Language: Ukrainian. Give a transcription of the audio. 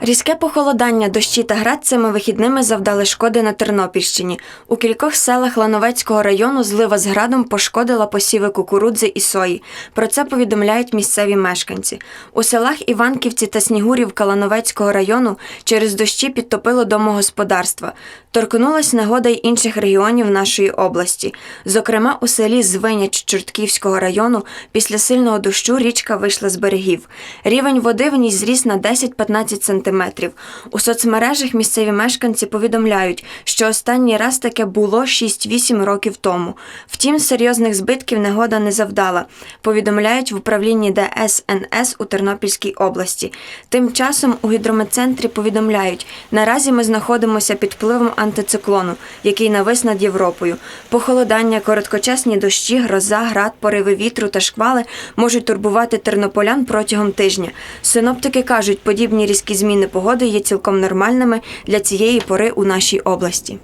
Різке похолодання, дощі та град цими вихідними завдали шкоди на Тернопільщині. У кількох селах Лановецького району злива з градом пошкодила посіви кукурудзи і сої. Про це повідомляють місцеві мешканці. У селах Іванківці та Снігурівка Лановецького району через дощі підтопило домогосподарства. Торкнулась негода й інших регіонів нашої області. Зокрема, у селі Звиняч Чортківського району після сильного дощу річка вийшла з берегів. Рівень води в ній зріс на 10-15 сантиметрів. У соцмережах місцеві мешканці повідомляють, що останній раз таке було 6-8 років тому. Втім, серйозних збитків негода не завдала, повідомляють в управлінні ДСНС у Тернопільській області. Тим часом у гідрометцентрі повідомляють, наразі ми знаходимося під впливом антициклону, який навис над Європою. Похолодання, короткочасні дощі, гроза, град, пориви вітру та шквали можуть турбувати тернополян протягом тижня. Синоптики кажуть, подібні різкі зміни погоди є цілком нормальними для цієї пори у нашій області.